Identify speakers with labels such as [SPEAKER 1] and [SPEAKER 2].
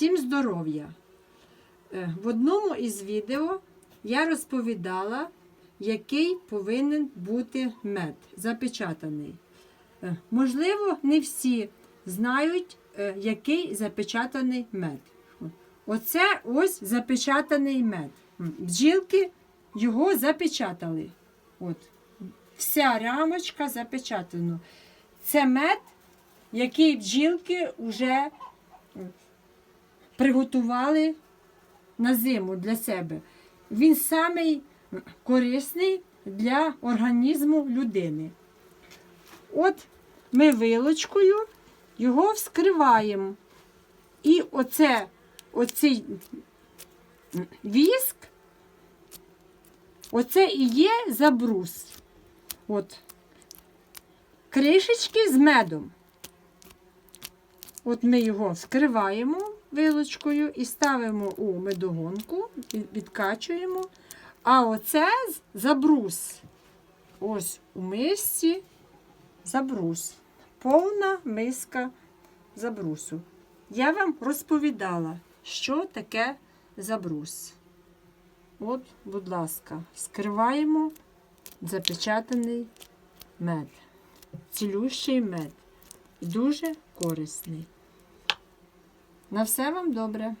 [SPEAKER 1] всім здоров'я. Е, В одному із відео я розповідала, який повинен бути мед запечатаний. Е, Можливо, не всі знають, е, який запечатаний мед. Оце ось запечатаний мед. Бджілки його запечатали. От. Вся рамочка запечатана. Це мед, який бджілки вже приготували на зиму для себе. Він самий корисний для організму людини. От ми вилочкою його вскриваємо. І оце, оцей віск, оце і є забрус. От. Кришечки з медом. От ми його вскриваємо вилочкою і ставимо у медогонку, відкачуємо. А оце забрус. Ось у мисці забрус. Повна миска забрусу. Я вам розповідала, що таке забрус. От, будь ласка, вскриваємо запечатаний мед. Цілющий мед. Дуже корисний. На все вам добре.